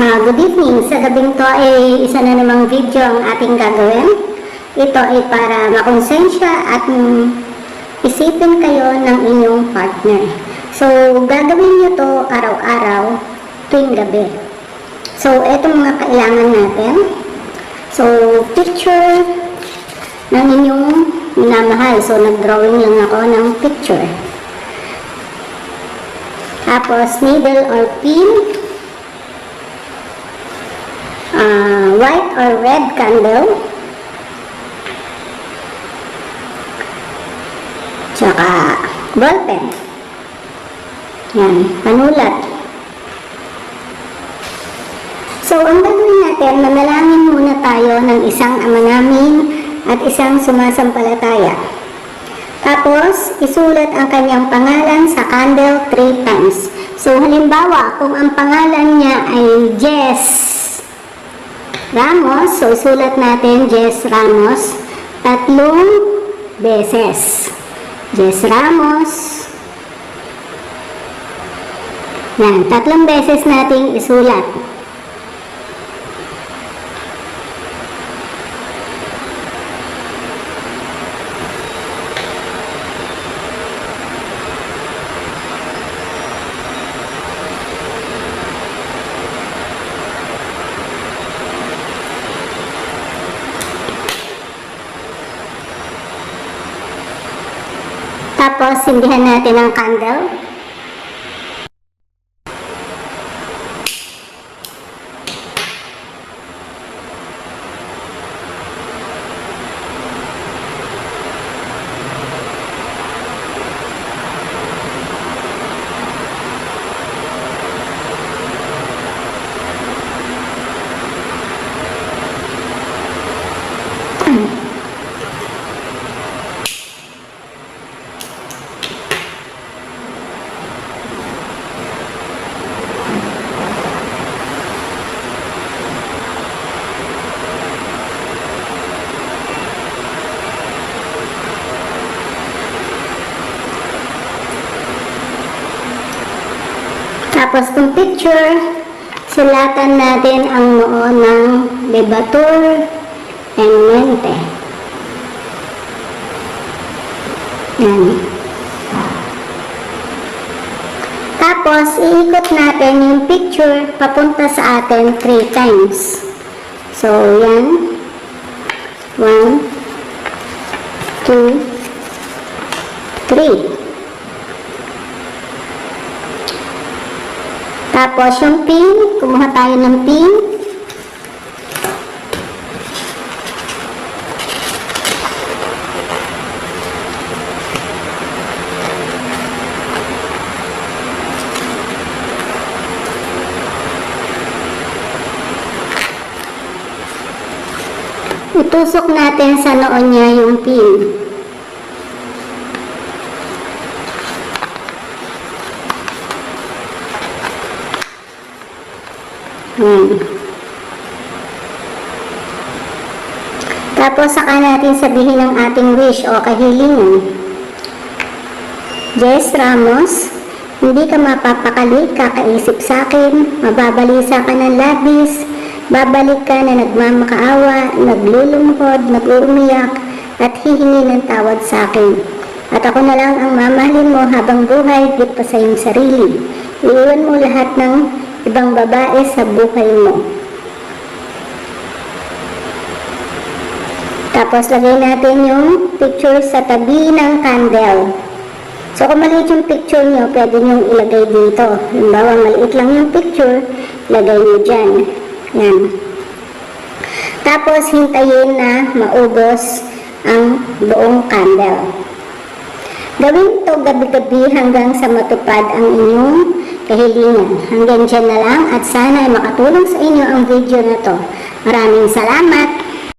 Ah, good evening. Sa gabing to ay isa na namang video ang ating gagawin. Ito ay para makonsensya at isipin kayo ng inyong partner. So, gagawin nyo to araw-araw tuwing gabi. So, ito mga kailangan natin. So, picture ng inyong minamahal. So, nag-drawing lang ako ng picture. Tapos, needle or pin uh, white or red candle. Tsaka ballpen. Yan, panulat. So, ang gagawin natin, manalangin muna tayo ng isang ama namin at isang sumasampalataya. Tapos, isulat ang kanyang pangalan sa candle three times. So, halimbawa, kung ang pangalan niya ay Jess Ramos, so sulat natin Jess Ramos tatlong beses. Jess Ramos. Yan, tatlong beses nating isulat. Tapos, sindihan natin ang candle. Tapos, itong picture, sulatan natin ang noo ng debatur and mente. Yan. Tapos, iikot natin yung picture papunta sa atin three times. So, yan. One, two, three. Tapos, yung pin, kumuha tayo ng pin. Itusok natin sa noo niya yung pin. Tapos saka natin sabihin ang ating wish o kahilingan. Jess Ramos, hindi ka mapapakali, kakaisip sa akin, mababalisa ka ng labis, babalik ka na nagmamakaawa, naglulungkod, nag-uumiyak, at hihingi ng tawad sa akin. At ako na lang ang mamahalin mo habang buhay, higit pa sa iyong sarili. Iiwan mo lahat ng ibang babae sa buhay mo. Tapos lagay natin yung picture sa tabi ng candle. So kung maliit yung picture nyo, pwede nyo ilagay dito. Halimbawa, maliit lang yung picture, lagay nyo dyan. Yan. Tapos hintayin na maubos ang buong candle. Gawin to gabi-gabi hanggang sa matupad ang inyong kahilingan. Hanggang dyan na lang at sana ay makatulong sa inyo ang video na to. Maraming salamat!